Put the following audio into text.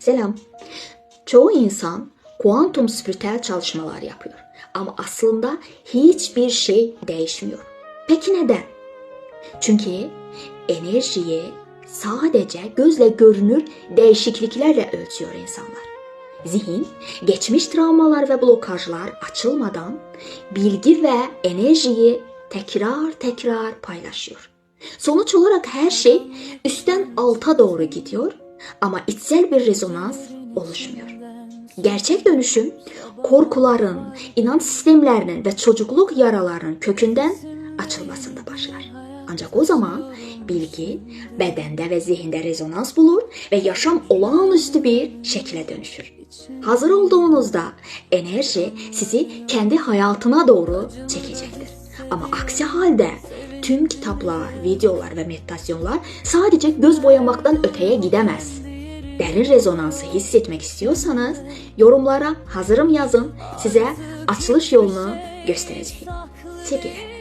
Selam. Çoğu insan kuantum spiritüel çalışmalar yapıyor. Ama aslında hiçbir şey değişmiyor. Peki neden? Çünkü enerjiyi sadece gözle görünür değişikliklerle ölçüyor insanlar. Zihin, geçmiş travmalar ve blokajlar açılmadan bilgi ve enerjiyi tekrar tekrar paylaşıyor. Sonuç olarak her şey üstten alta doğru gidiyor ama içsel bir rezonans oluşmuyor. Gerçek dönüşüm korkuların, inanç sistemlerinin ve çocukluk yaralarının kökünden açılmasında başlar. Ancak o zaman bilgi bedende ve zihinde rezonans bulur ve yaşam olağanüstü bir şekle dönüşür. Hazır olduğunuzda enerji sizi kendi hayatına doğru çekecektir. Ama aksi halde tüm kitaplar, videolar ve meditasyonlar sadece göz boyamaktan öteye gidemez. Derin rezonansı hissetmek istiyorsanız yorumlara hazırım yazın. Size açılış yolunu göstereceğim. Sevgiler.